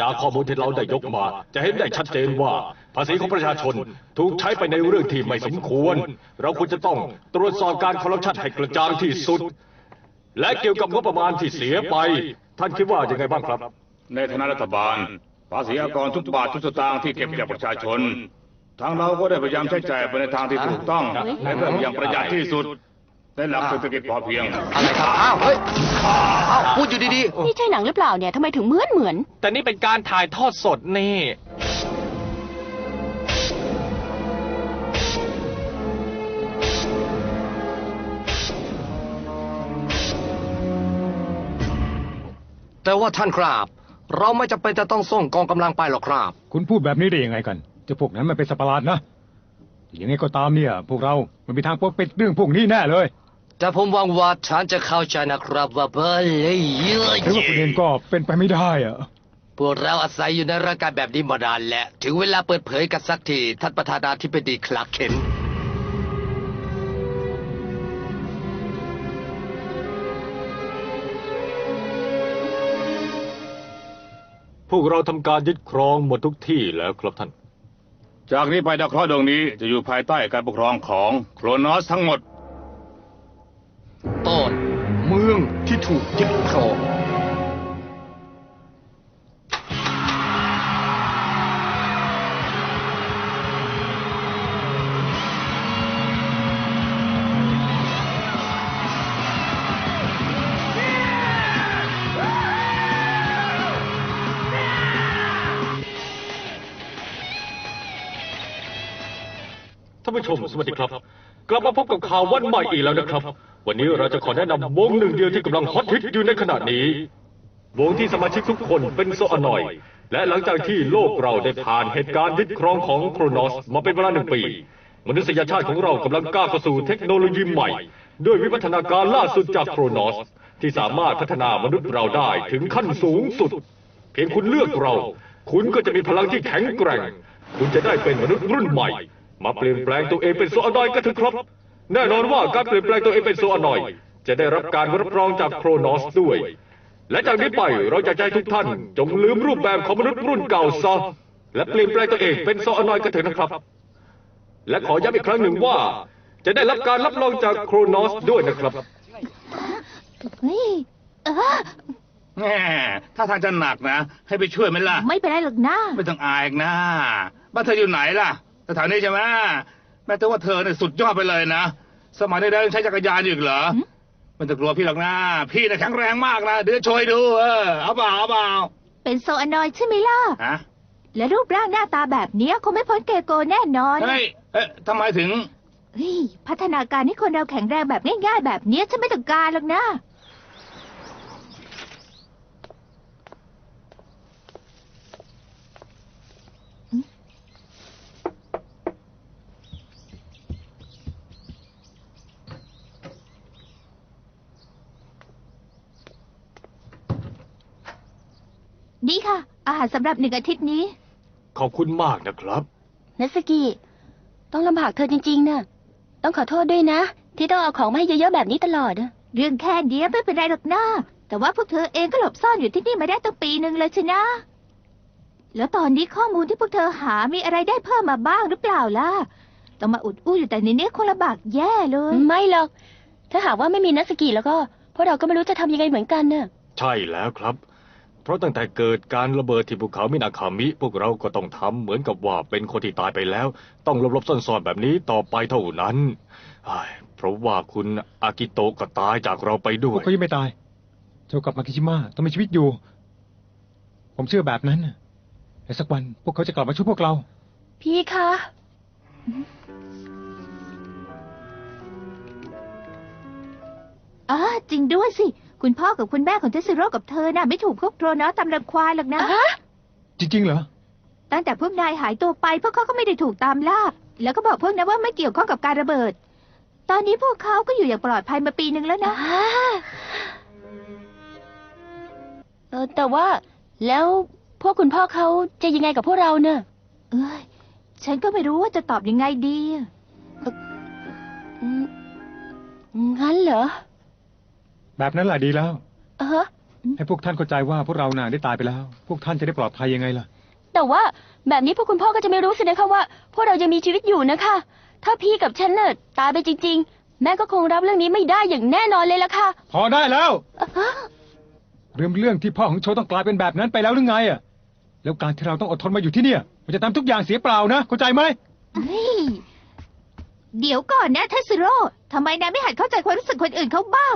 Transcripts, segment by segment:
จากข้อมูลที่เราได้ยกมา จะเห็นได้ชัดเจนว่าภาษีของประชาชนถูกใช้ไปในเรื่องที่ไม่สมควร เราควรจะต้องตรวจสอบการคอร์รัปชันให้กระจ่างที่สุด และเกี่ยวกับงบประมาณที่เสียไป ท่านคิดว่ายังไงบ้างครับ ในฐานะรัฐบาล ภาษีอากรทุกบาททุกสตางค์ที่เก็บจากประชาชน ทางเราก็ได้พยายามใช้จ่ายไปในทางที่ถูกต้องและเพื่ออย่างประหยัดที่สุด ในหลักเศรษฐกิจพอเพียง อะไรครับอ้าวเฮ้ยอ้าวพูดอยู่ดีนี่ใช่หนังหรือเปล่าเนี่ยทำไมถึงเหมือนเหมือน แต่นี่เป็นการถ่ายทอดสดนี่ ๆ แต่ว่าท่านครับ เราไม่จำเป็นจะต้องส่งกองกำลังไปหรอกครับ คุณพูดแบบนี้ได้ยังไงกันเจะพวกนั้นมันเป็นสัตว์ประหลาดนะยังไงก็ตามเนี่ย พวกเรา มันมีทางปกปิดเรื่องพวกนี้แน่เลย แต่ผมหวังว่าท่านจะเข้าใจนะครับว่าเบอร์เลยเยอะหรือว่าคุณเองก็เป็นไปไม่ได้อะพวกเราอาศัยอยู่ในร่างกายแบบนี้มานานแล้วถึงเวลาเปิดเผยกันสักทีท่านประธานาธิบดีคลาร์กเคนพวกเราทำการยึดครองหมดทุกที่แล้วครับท่าน จากนี้ไปดาวเคราะห์ดวงนี้จะอยู่ภายใต้การปกครองของโครนอสทั้งหมด ถูกยึดครองท่านผู้ชมสวัสดีครับ กลับมาพบกับข่าววันใหม่อีกแล้วนะครับ วันนี้เราจะขอแนะนำวงหนึ่งเดียวที่กำลังฮอตฮิตอยู่ในขณะนี้ วงที่สมาชิกทุกคนเป็นโซอนอย และหลังจากที่โลกเราได้ผ่านเหตุการณ์ยึดครองของโครนอสมาเป็นเวลาหนึ่งปี มนุษยชาติของเรากำลังก้าวเข้าสู่เทคโนโลยีใหม่ ด้วยวิวัฒนาการล่าสุดจากโครนอส ที่สามารถพัฒนามนุษย์เราได้ถึงขั้นสูงสุด เพียงคุณเลือกเรา คุณก็จะมีพลังที่แข็งแกร่ง คุณจะได้เป็นมนุษย์รุ่นใหม่ มาเปลี่ยนแปลงตัวเองเป็นโซอานอยกันเถอะครับ แน่นอนว่าการเปลี่ยนแปลงตัวเองเป็นโซอานอยจะได้รับการรับรองจากโครนอสด้วย และจากนี้ไปเราจะใจทุกท่าน จงลืมรูปแบบของมนุษย์รุ่นเก่าซะและเปลี่ยนแปลงตัวเองเป็นโซอานอยกันเถอะนะครับ และขอย้ำอีกครั้งหนึ่งว่า จะได้รับการรับรองจากโครนอสด้วยนะครับ เฮ้ยเออแหมถ้าทางจะหนักนะ ให้ไปช่วยไหมล่ะ ไม่เป็นไรหรอกนะ ไม่ต้องอายอีกนะบ้านเธออยู่ไหนล่ะสถานนี้ใช่ไหม แม้แต่ว่าเธอเนี่ยสุดยอดไปเลยนะ สมัยเดินใช้จักรยานอยู่อีกเหรอไมันจะกลัวพี่หรอกนะพี่น่ะแข็งแรงมากนะเดี๋ยวโชยดูเออเอาเปล่าเอาเปล่าเป็นโซอานอยด์ใช่ไหมล่ะ ฮะและรูปร่างหน้าตาแบบเนี้ยคงไม่พ้นเกโกแน่นอนเฮ้ยเอ๊ะทำไมถึง เฮ้ยพัฒนาการให้คนเราแข็งแรงแบบง่าย ๆ แบบเนี้ยฉันไม่ต้องการหรอกนะ นี่ค่ะ อาหารสำหรับหนึ่งอาทิตย์นี้ ขอบคุณมากนะครับ นัสกิ ต้องลำบากเธอจริงๆนะต้องขอโทษด้วยนะ ที่ต้องเอาของมาให้เยอะๆแบบนี้ตลอดอะเรื่องแค่เนี้ยไม่เป็นไรหรอกนะแต่ว่าพวกเธอเองก็หลบซ่อนอยู่ที่นี่มาได้ตั้งปีหนึ่งเลยชนะ แล้วตอนนี้ข้อมูลที่พวกเธอหามีอะไรได้เพิ่มมาบ้างหรือเปล่าล่ะ ต้องมาอุดอู้อยู่แต่ในนี้คงลำบากแย่เลย ไม่หรอก ถ้าหากว่าไม่มีนัสกิแล้วก็พวกเราก็ไม่รู้จะทำยังไงเหมือนกันน่ะ ใช่แล้วครับ เพราะตั้งแต่เกิดการระเบิดที่ภูเขามินาคามิ พวกเราก็ต้องทำเหมือนกับว่าเป็นคนที่ตายไปแล้ว ต้องหลบๆซ่อนๆแบบนี้ต่อไปเท่านั้นเฮ้ยเพราะว่าคุณอากิโตะก็ตายจากเราไปด้พววยกเขายังไม่ตายเท่ากับมากิชิมะต้องมีชีวิตอยู่ ผมเชื่อแบบนั้นน่ะแต่สักวันพวกเขาจะกลับมาช่วยพวกเรา พี่คะ อ๋อจริงด้วยสิ คุณพ่อกับคุณแม่ของเทสซิโร่กับเธอน่ะไม่ถูกพวกโทรนอสตามรังควายหรอกนะ จริงๆเหรอ ตั้งแต่พวกนายหายตัวไป พวกเขาก็ไม่ได้ถูกตามล่า แล้วก็บอกพวกนั้นว่าไม่เกี่ยวข้องกับการระเบิด ตอนนี้พวกเขาก็อยู่อย่างปลอดภัยมาปีหนึ่งแล้วนะอ่าเออแต่ว่าแล้วพวกคุณพ่อเขาจะยังไงกับพวกเราเนอะเอ้ย ฉันก็ไม่รู้ว่าจะตอบยังไงดีอะอืมงั้นเหรอ แบบนั้นแหละดีแล้ว เออให้พวกท่านเข้าใจว่าพวกเราน่ะได้ตายไปแล้ว พวกท่านจะได้ปลอดภัยยังไงล่ะ แต่ว่าแบบนี้พวกคุณพ่อก็จะไม่รู้สินะคะว่า พวกเรายังมีชีวิตอยู่นะคะ ถ้าพี่กับฉันเน่ะตายไปจริง ๆ แม่ก็คงรับเรื่องนี้ไม่ได้อย่างแน่นอนเลยล่ะค่ะ พอได้แล้ว เรื่องเรื่องที่พ่อของโชต้องกลายเป็นแบบนั้นไปแล้วหรือไงอะ แล้วการที่เราต้องอดทนมาอยู่ที่เนี่ย มันจะทำทุกอย่างเสียเปล่านะเข้าใจไหมเฮ้ยเดี๋ยวก่อนนะเทสโร่ทำไมนายไม่หัดเข้าใจความรู้สึกคนอื่นเขาบ้าง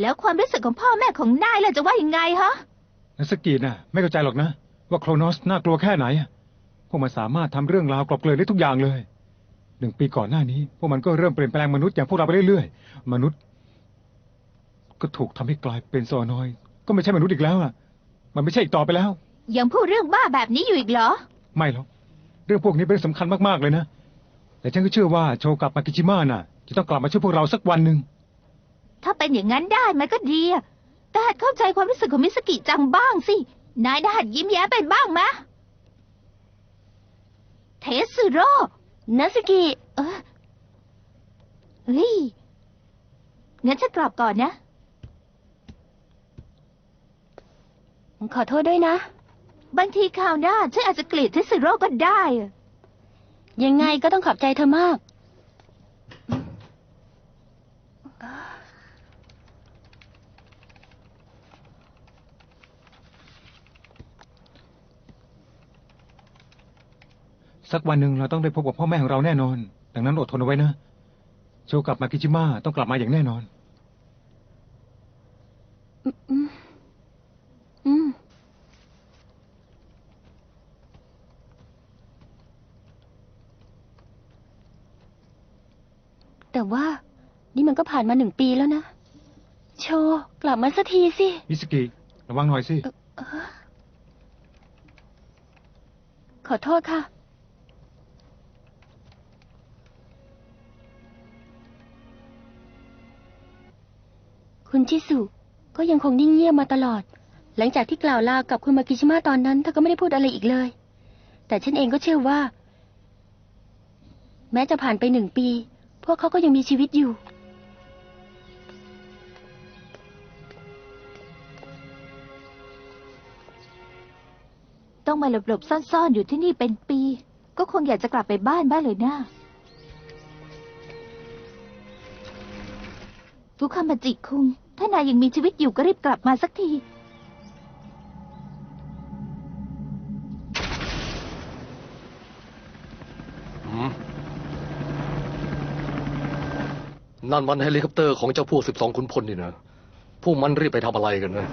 แล้วความรู้สึกของพ่อแม่ของนายล่ะจะว่ายังไงฮะนักสกีน่ะ ไม่เข้าใจหรอกนะ ว่าโครโนสน่ากลัวแค่ไหนอะพวกมันสามารถทำเรื่องราวกลบเกลื่อนได้ทุกอย่างเลยหนึ่งปีก่อนหน้านี้ พวกมันก็เริ่มเปลี่ยนแปลงมนุษย์อย่างพวกเราไปเรื่อยๆ มนุษย์ ก็ถูกทำให้กลายเป็นโซนอยด์ก็ไม่ใช่มนุษย์อีกแล้วอะ มันไม่ใช่อีกต่อไปแล้ว ยังพูดเรื่องบ้าแบบนี้อยู่อีกเหรอ ไม่หรอกเรื่องพวกนี้เป็นเรื่องสำคัญมากๆเลยนะ แต่ฉันก็เชื่อว่าโชกับมากิชิมะน่ะ จะต้องกลับมาช่วยพวกเราสักวันหนึ่ง ถ้าเป็นอย่างนั้นได้มันก็ดีอะแต่หัดเข้าใจความรู้สึกของมิสกิจังบ้างสิ นายได้หัดยิ้มแย้มเป็นบ้างมะ เทสโร่นัสกิเออเฮ้ย งั้นฉันกลับก่อนนะ ขอโทษด้วยนะ บางทีคราวหน้าฉันอาจจะเกลียดเทสโร่ก็ได้อะยังไงก็ต้องขอบใจเธอมาก สักวันหนึ่งเราต้องได้พบกับพ่อแม่ของเราแน่นอน ดังนั้นอดทนเอาไว้นะ โชกับมากิชิมะต้องกลับมาอย่างแน่นอน อืมอืมแต่ว่า นี่มันก็ผ่านมาหนึ่งปีแล้วนะ โชว์กลับมาสักทีสิ มิสกิระวังหน่อยสิขอโทษค่ะ ชิสุ ก็ยังคงนิ่งเงียบมาตลอด หลังจากที่กล่าวลากับคุณมากิชิมะตอนนั้นเธอก็ไม่ได้พูดอะไรอีกเลย แต่ฉันเองก็เชื่อว่า แม้จะผ่านไปหนึ่งปี พวกเขาก็ยังมีชีวิตอยู่ ต้องมาหลบๆซ่อนๆอยู่ที่นี่เป็นปี ก็คงอยากจะกลับไปบ้านบ้างเลยนะฟุคามาจิคุง ถ้านายยังมีชีวิตอยู่ก็รีบกลับมาสักทีนั่นมันเฮลิคอปเตอร์ของเจ้าพวกสิบสองขุนพลนี่นะ พวกมันรีบไปทำอะไรกันนะ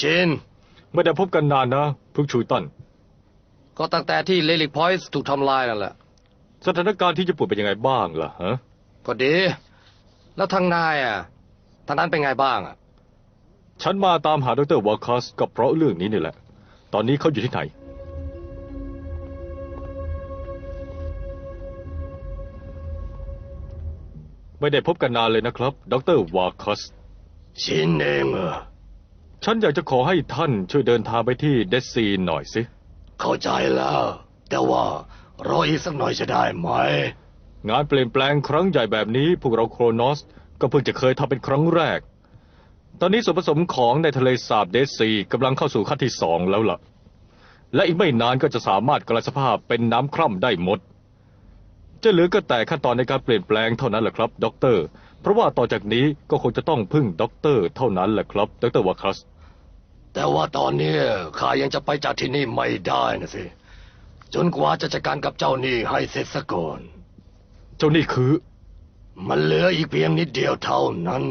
ชิน ไม่ได้พบกันนานนะพึกชูตัน ก็ตั้งแต่ที่เลลิกพอยส์ถูกทำลายนั่นแหละ สถานการณ์ที่ญี่ปุ่นเป็นยังไงบ้างล่ะฮะ ก็ดี แล้วทางนายอะทางนั้นเป็นไงบ้างอะ ฉันมาตามหาดรวอลคัสก็เพราะเรื่องนี้นี่แหละ ตอนนี้เขาอยู่ที่ไหน ไม่ได้พบกันนานเลยนะครับ ดรวาคัสชินเองเหรอ ฉันอยากจะขอให้ท่านช่วยเดินทางไปที่เดซซีหน่อยสิ เข้าใจแล้ว แต่ว่ารออีกสักหน่อยจะได้ไหม งานเปลี่ยนแปลงครั้งใหญ่แบบนี้ พวกเราโครนอส ก็เพิ่งจะเคยทำเป็นครั้งแรก ตอนนี้ส่วนผสมของในทะเลสาบเดซซีกำลังเข้าสู่ขั้นที่สองแล้วล่ะ และอีกไม่นานก็จะสามารถกลายสภาพเป็นน้ำคร่ำได้หมด จะเหลือก็แต่ขั้นตอนในการเปลี่ยนแปลงเท่านั้นแหละครับด็อกเตอร์ เพราะว่าต่อจากนี้ก็คงจะต้องพึ่งด็อกเตอร์เท่านั้นแหละครับดรวาคัส แต่ว่าตอนนี้ข้ายังจะไปจากที่นี่ไม่ได้นะสิ จนกว่าจะจัดการกับเจ้าหนี้ให้เสร็จซะก่อน เจ้านี่คือ มันเหลืออีกเพียงนิดเดียวเท่านั้น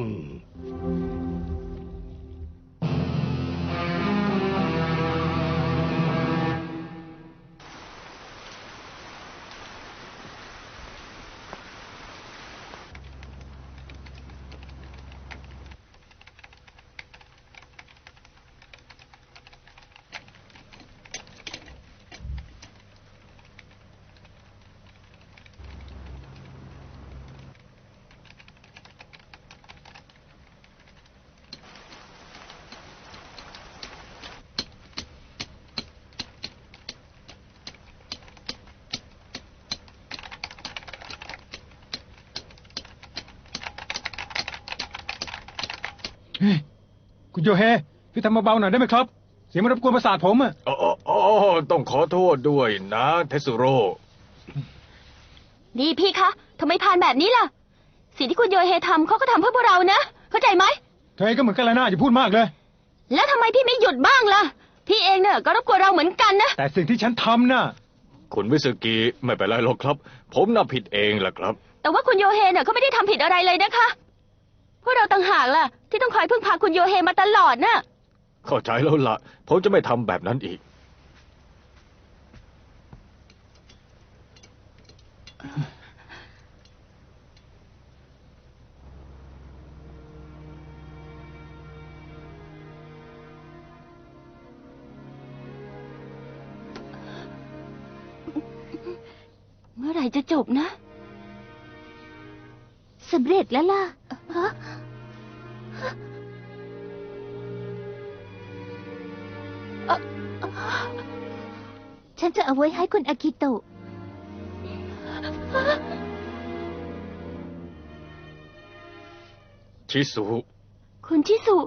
คุณโยเฮพี่ทำเบาๆหน่อยได้ไหมครับ เสียงมันรบกวนประสาทผมอะอ๋ออ๋ออ๋อต้องขอโทษด้วยนะเทสโร่นี่พี่คะทำไมพานแบบนี้ล่ะ สิ่งที่คุณโยเฮทำเขาก็ทำเพื่อพวกเรานะ เข้าใจไหม เธอเองก็เหมือนกันเลยนะอย่าพูดมากเลย แล้วทำไมพี่ไม่หยุดบ้างล่ะ พี่เองเนี่ยก็รบกวนเราเหมือนกันนะ แต่สิ่งที่ฉันทำน่ะ คุณวิสกิไม่เป็นไรหรอกครับ ผมน่ะผิดเองแหละครับ แต่ว่าคุณโยเฮเนี่ยเขาไม่ได้ทำผิดอะไรเลยนะคะ พวกเราต่างหากล่ะ ที่ต้องคอยพึ่งพาคุณโยเฮมาตลอดน่ะ เข้าใจแล้วล่ะ ผมจะไม่ทำแบบนั้นอีก เมื่อไหร่จะจบนะ สำเร็จแล้วล่ะฮะเอ่อฉันจะเอาไว้ให้คุณอากิโตะ ชิสุ คุณชิสุ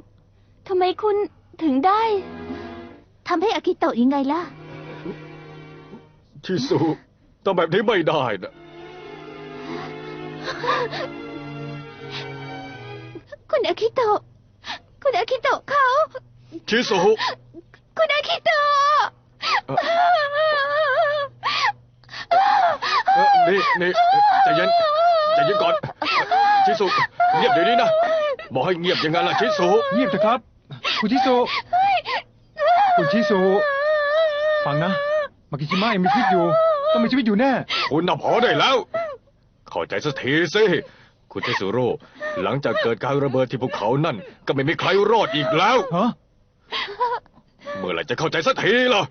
ทำไมคุณถึงได้ ทำให้อากิโตะยังไงล่ะ ชิสุทำแบบนี้ไม่ได้นะ คุณอากิโตะ คุณอากิโตะเขา ชิสุคุณอากิโตะเอ่อนี่นี่ใจเย็นใจเย็นก่อน ชิสุเงียบเดี๋ยวนี้นะ บอกให้เงียบยังไงล่ะชิสุเงียบเถอะครับ คุณชิสุคุณชิสุฟังนะ มากิชิมะยังมีชีวิตอยู่ ต้องมีชีวิตอยู่แน่ คุณน่ะพอได้แล้ว เข้าใจสักทีสิ คุณเทสุโร่ หลังจากเกิดการระเบิดที่ภูเขานั่น ก็ไม่มีใครรอดอีกแล้ว ฮะเมื่อไหร่จะเข้าใจสักทีล่ะ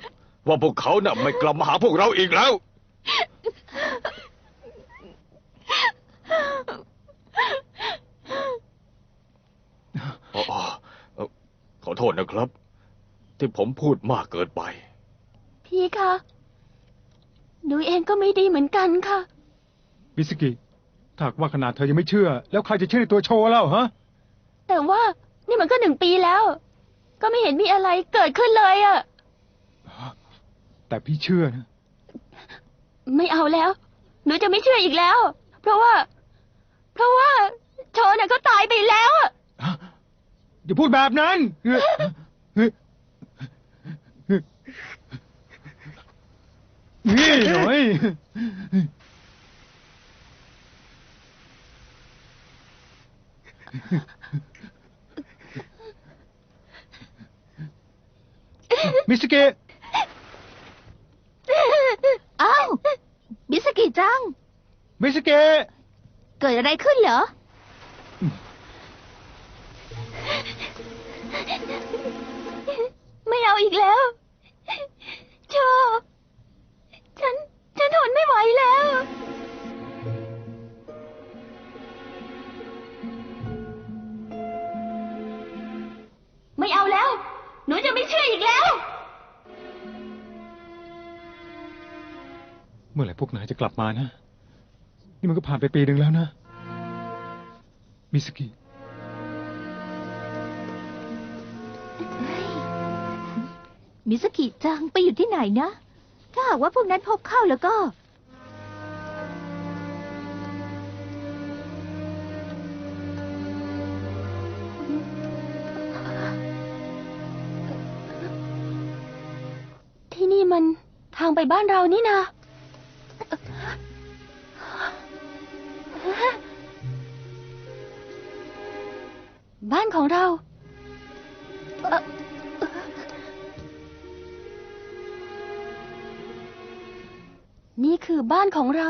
ว่าพวกเขาน่ะไม่กลับมาหาพวกเราอีกแล้ว อ๋อเอ่อขอโทษนะครับ ที่ผมพูดมากเกินไป พี่คะ หนูเองก็ไม่ดีเหมือนกันค่ะบิสกิ ถ้าหากว่าขนาดเธอยังไม่เชื่อ แล้วใครจะเชื่อในตัวโชว์แล้วฮะ แต่ว่านี่มันก็หนึ่งปีแล้ว ก็ไม่เห็นมีอะไรเกิดขึ้นเลยอะแต่พี่เชื่อนะ ไม่เอาแล้ว หนูจะไม่เชื่ออีกแล้ว เพราะว่า เพราะว่า โชนน่ะเขาตายไปแล้วอะฮะอย่าพูดแบบนั้นเฮ้ยเฮ้ยนี่หน่อย มิสเกะอ้าวบิสกิจัง มิสเกะเกิดอะไรขึ้นเหรอ ไม่เอาอีกแล้ว โช ฉัน ฉันทนไม่ไหว พวกนายจะกลับมานะ นี่มันก็ผ่านไปปีหนึ่งแล้วนะ มิสกิ มิสกิจังไปอยู่ที่ไหนนะ ถ้าหากว่าพวกนั้นพบเข้าแล้วก็ ที่นี่มันทางไปบ้านเรานี่นะ บ้านของเราเอ่อนี่คือบ้านของเรา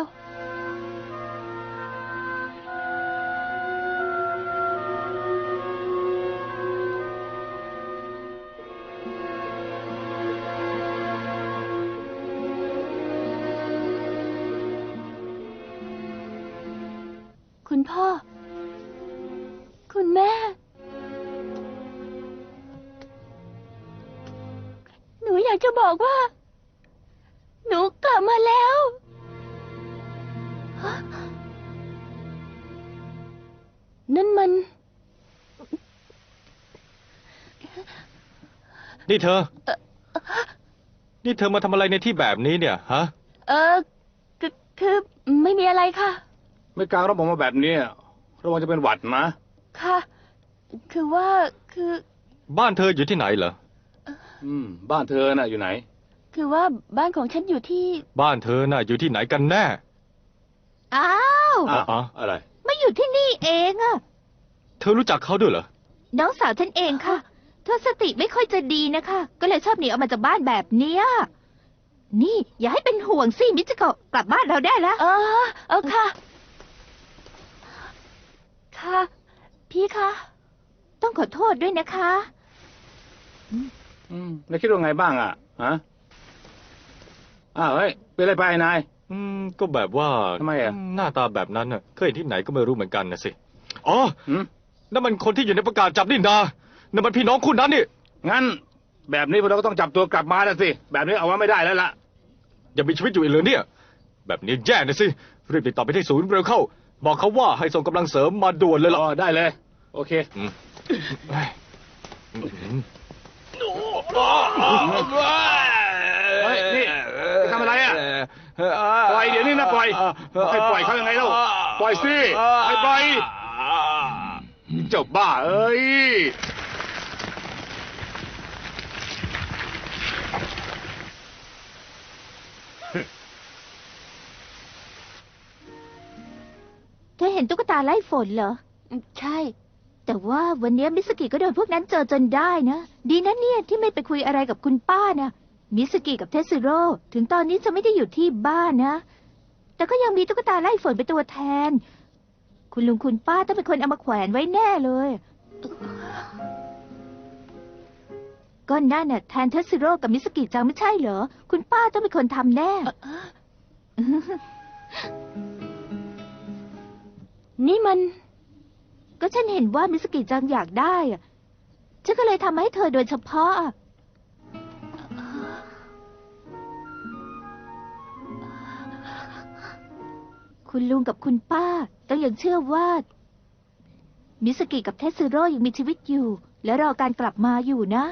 คุณพ่อ คุณแม่ จะบอกว่า หนูกลับมาแล้วฮะนั่นมัน นี่เธอ นี่เธอมาทำอะไรในที่แบบนี้เนี่ย ฮะ เออคือคือไม่มีอะไรค่ะ ไม่กล้ารับออกมาแบบนี้ระวังจะเป็นหวัดนะ ค่ะ คือว่าคือ บ้านเธออยู่ที่ไหนเหรอ อืม บ้านเธอน่ะอยู่ไหน คือว่าบ้านของฉันอยู่ที่ บ้านเธอน่ะอยู่ที่ไหนกันแน่อ้าวอ้าวอ๋ออะไร ไม่อยู่ที่นี่เองอะเธอรู้จักเขาด้วยเหรอ น้องสาวฉันเองค่ะ เธอสติไม่ค่อยจะดีนะคะ ก็เลยชอบหนีออกมาจากบ้านแบบเนี้ย นี่ อย่าให้เป็นห่วงสิมิจิโกะกลับบ้านเราได้แล้ว เออ เออค่ะ ค่ะ พี่คะ ต้องขอโทษด้วยนะคะอืม แล้วคิดว่าไงบ้างอะฮะอ้าวเฮ้ยเป็นอะไรไปนาย อืมก็แบบว่าทำไมอะหน้าตาแบบนั้นน่ะเคยเห็นที่ไหนก็ไม่รู้เหมือนกันนะสิอ๋อหืมนั่นมันคนที่อยู่ในประกาศจับนี่นานั่นมันพี่น้องคุณนั้นนี่งั้น แบบนี้พวกเราก็ต้องจับตัวกลับมาแล้วสิ แบบนี้เอาไว้ไม่ได้แล้วล่ะ ยังมีชีวิตอยู่อีกเหรือเนี่ย แบบนี้แย่นะสิรีบติดต่อไปที่ศูนย์เร็วเข้า บอกเขาว่าให้ส่งกำลังเสริมมาด่วนเลยล่ะ อ๋อได้เลย โอเค อืมเฮ้ยอืม เฮ้ยนี่จะทำอะไรอะปล่อยเดี๋ยวนี้นะปล่อยให้ปล่อยเขายังไงเล่าปล่อยสิให้ปล่อยเจ้าบ้าเอ้ยเธอเห็นตุ๊กตาไล่ฝนเหรอ ใช่ แต่ว่าวันนี้มิสกิก็โดนพวกนั้นเจอจนได้นะ ดีนะเนี่ยที่ไม่ไปคุยอะไรกับคุณป้านะมิสกิกับเทสซิโร่ถึงตอนนี้จะไม่ได้อยู่ที่บ้านนะ แต่ก็ยังมีตุ๊กตาไล่ฝนเป็นตัวแทน คุณลุงคุณป้าต้องเป็นคนเอามาแขวนไว้แน่เลยก็นั่นน่ะแทนเทสซิโร่กับมิสกิจังไม่ใช่เหรอ คุณป้าต้องเป็นคนทำแน่ นี่มัน ก็ฉันเห็นว่ามิสกิจังอยากได้อะฉันก็เลยทำให้เธอโดยเฉพาะอะคุณลุงกับคุณป้าต้องยังเชื่อว่า มิสกิกับเทสซิโร่ยังมีชีวิตอยู่ และรอการกลับมาอยู่นะ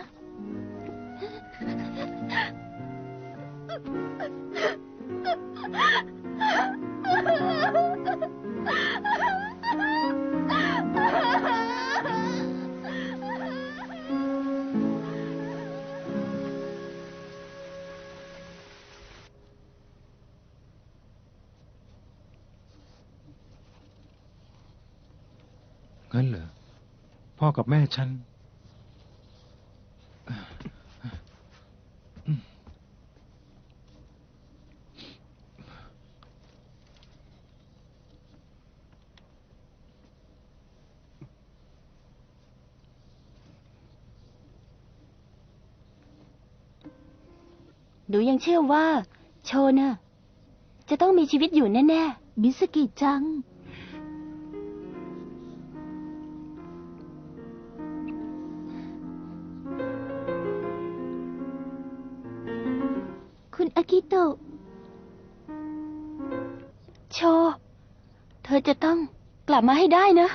กับแม่ฉัน หนูยังเชื่อว่า โชน่ะจะต้องมีชีวิตอยู่แน่ๆ มิสกิจัง กิโตะโช เธอจะต้องกลับมาให้ได้นะ